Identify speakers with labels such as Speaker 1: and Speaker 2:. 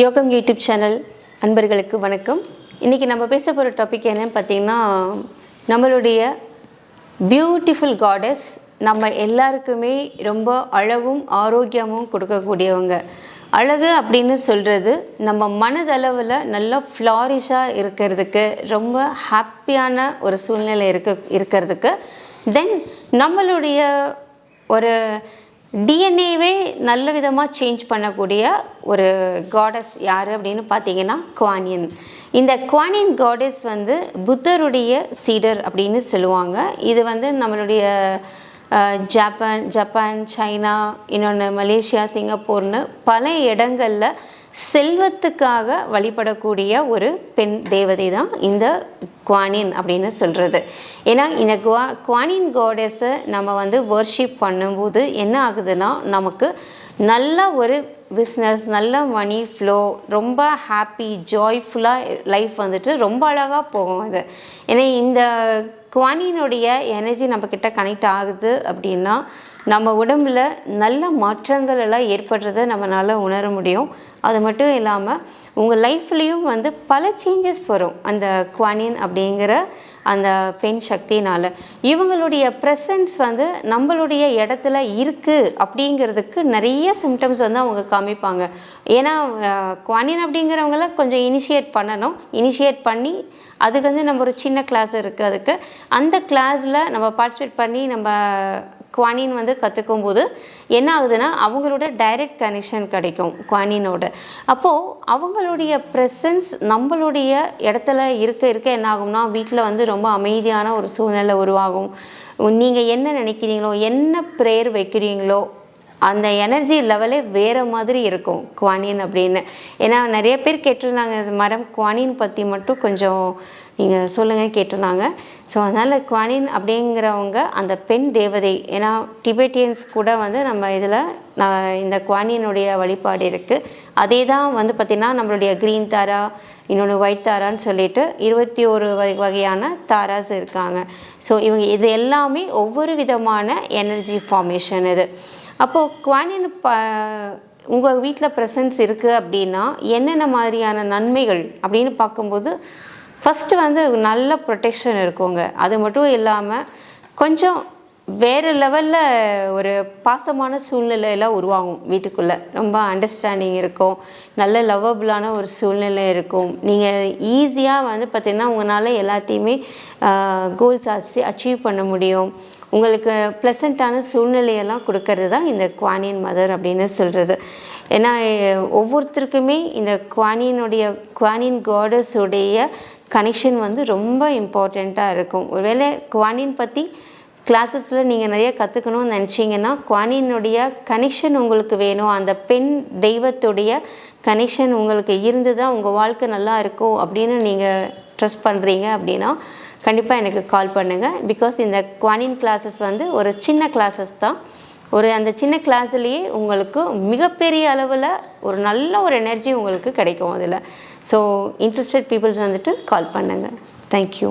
Speaker 1: யோகம் YouTube channel அன்பர்களுக்கு வணக்கம். இன்றைக்கி நம்ம பேச போகிற டாபிக் என்னன்னு பார்த்தீங்கன்னா நம்மளுடைய பியூட்டிஃபுல் காடஸ் நம்ம எல்லாருக்குமே ரொம்ப அழகும் ஆரோக்கியமும் கொடுக்கக்கூடியவங்க. அழகு அப்படின்னு சொல்கிறது நம்ம மனதளவில் நல்லா ஃப்ளாரிஷாக இருக்கிறதுக்கு ரொம்ப ஹாப்பியான ஒரு சூழ்நிலை இருக்க இருக்கிறதுக்கு. தென் நம்மளுடைய ஒரு டிஎன்ஏவே நல்ல விதமாக சேஞ்ச் பண்ணக்கூடிய ஒரு காடஸ் யார் அப்படின்னு பார்த்தீங்கன்னா குவானியன். இந்த குவானியன் காடஸ் வந்து புத்தருடைய சீடர் அப்படின்னு சொல்லுவாங்க. இது வந்து நம்மளுடைய ஜப்பான் ஜப்பான் சைனா இன்னொன்று மலேசியா சிங்கப்பூர்னு பல இடங்களில் செல்வத்துக்காக வழிபடக்கூடிய ஒரு பெண் தேவதை தான் இந்த குவானின் அப்படின்னு சொல்கிறது ஏன்னா இந்த குவா குவானின் கோடஸை நம்ம வந்து வர்ஷிப் பண்ணும்போது என்ன ஆகுதுன்னா நமக்கு நல்ல ஒரு பிஸ்னஸ் நல்ல மணி ஃப்ளோ ரொம்ப ஹாப்பி ஜாய்ஃபுல்லாக லைஃப் வந்துட்டு ரொம்ப அழகாக போகும் அது. ஏன்னா இந்த குவானினுடைய எனர்ஜி நம்மக்கிட்ட கனெக்ட் ஆகுது அப்படின்னா நம்ம உடம்புல நல்ல மாற்றங்கள் எல்லாம் ஏற்படுறத நம்மளால் உணர முடியும். அது மட்டும் இல்லாமல் உங்கள் லைஃப்லேயும் வந்து பல சேஞ்சஸ் வரும் அந்த குவானின் அப்படிங்கிற அந்த பெண் சக்தினால் இவங்களுடைய ப்ரெசன்ஸ் வந்து நம்மளுடைய இடத்துல இருக்குது அப்படிங்கிறதுக்கு நிறைய சிம்டம்ஸ் வந்து அவங்க காமிப்பாங்க. ஏன்னா குவானின் அப்படிங்கிறவங்கள கொஞ்சம் இனிஷியேட் பண்ணணும். இனிஷியேட் பண்ணி அதுக்கு வந்து நம்ம ஒரு சின்ன கிளாஸ் இருக்குது அதுக்கு அந்த கிளாஸில் நம்ம பார்ட்டிசிபேட் பண்ணி நம்ம குவானின் வந்து கற்றுக்கும் போது என்ன ஆகுதுன்னா அவங்களோட டைரக்ட் கனெக்ஷன் கிடைக்கும் குவானினோட. அப்போது அவங்களுடைய ப்ரெசன்ஸ் நம்மளுடைய இடத்துல இருக்க இருக்க என்ன ஆகும்னா வீட்டில் வந்து ரொம்ப அமைதியான ஒரு சூழ்நிலை உருவாகும். நீங்கள் என்ன நினைக்கிறீங்களோ என்ன ப்ரேயர் வைக்கிறீங்களோ அந்த எனர்ஜி லெவலே வேறு மாதிரி இருக்கும் குவானின் அப்படின்னு. ஏன்னா நிறைய பேர் கேட்டிருந்தாங்க மரம் குவானின் பற்றி மட்டும் கொஞ்சம் நீங்கள் சொல்லுங்கள் கேட்டிருந்தாங்க. ஸோ அதனால் குவானின் அப்படிங்கிறவங்க அந்த பெண் தேவதை ஏன்னா டிபெட்டியன்ஸ் கூட வந்து நம்ம இதில் நான் இந்த குவானினுடைய வழிபாடு இருக்குது அதே தான் வந்து பார்த்திங்கன்னா நம்மளுடைய க்ரீன் தாரா இன்னொன்று ஒயிட் தாரான்னு சொல்லிட்டு இருபத்தி ஒரு வகை வகையான தாராஸ் இருக்காங்க. ஸோ இவங்க இது எல்லாமே ஒவ்வொரு விதமான எனர்ஜி ஃபார்மேஷன் இது. அப்போது குவானின் ப உங்கள் வீட்டில் ப்ரெசன்ஸ் இருக்குது அப்படின்னா என்னென்ன மாதிரியான நன்மைகள் அப்படின்னு பார்க்கும்போது ஃபஸ்ட்டு வந்து நல்ல ப்ரொடெக்ஷன் இருக்குங்க. அது மட்டும் இல்லாமல் கொஞ்சம் வேறு லெவலில் ஒரு பாசமான சூழ்நிலையெல்லாம் உருவாகும் வீட்டுக்குள்ளே. ரொம்ப அண்டர்ஸ்டாண்டிங் இருக்கும். நல்ல லவ்வபிளான ஒரு சூழ்நிலை இருக்கும். நீங்கள் ஈஸியாக வந்து பார்த்திங்கன்னா உங்களால் எல்லாத்தையுமே கோல்ஸ் அச்சீவ் பண்ண முடியும். உங்களுக்கு ப்ளசண்ட்டான சூழ்நிலையெல்லாம் கொடுக்கறது தான் இந்த குவானியன் மதர் அப்படின்னு சொல்கிறது ஏன்னா ஒவ்வொருத்தருக்குமே இந்த குவானியனுடைய குவானியன் காடஸுடைய கனெக்ஷன் வந்து ரொம்ப இம்பார்ட்டண்ட்டாக இருக்கும். ஒருவேளை குவானின் பற்றி கிளாஸஸில் நீங்கள் நிறைய கற்றுக்கணும்னு நினச்சிங்கன்னா குவானினுடைய கனெக்ஷன் உங்களுக்கு வேணும். அந்த பெண் தெய்வத்துடைய கனெக்ஷன் உங்களுக்கு இருந்து தான் உங்கள் வாழ்க்கை நல்லா இருக்கும் அப்படின்னு நீங்கள் ட்ரெஸ் பண்ணுறீங்க அப்படின்னா கண்டிப்பாக எனக்கு கால் பண்ணுங்கள் பிகாஸ் இந்த குவானின் கிளாஸஸ் வந்து ஒரு சின்ன கிளாஸஸ் தான். ஒரு அந்த சின்ன கிளாஸ்லேயே உங்களுக்கு மிகப்பெரிய அளவில் ஒரு நல்ல ஒரு எனர்ஜி உங்களுக்கு கிடைக்கும் அதில். ஸோ இன்ட்ரெஸ்டட் பீப்புள்ஸ் வந்துட்டு கால் பண்ணுங்கள் தேங்க்யூ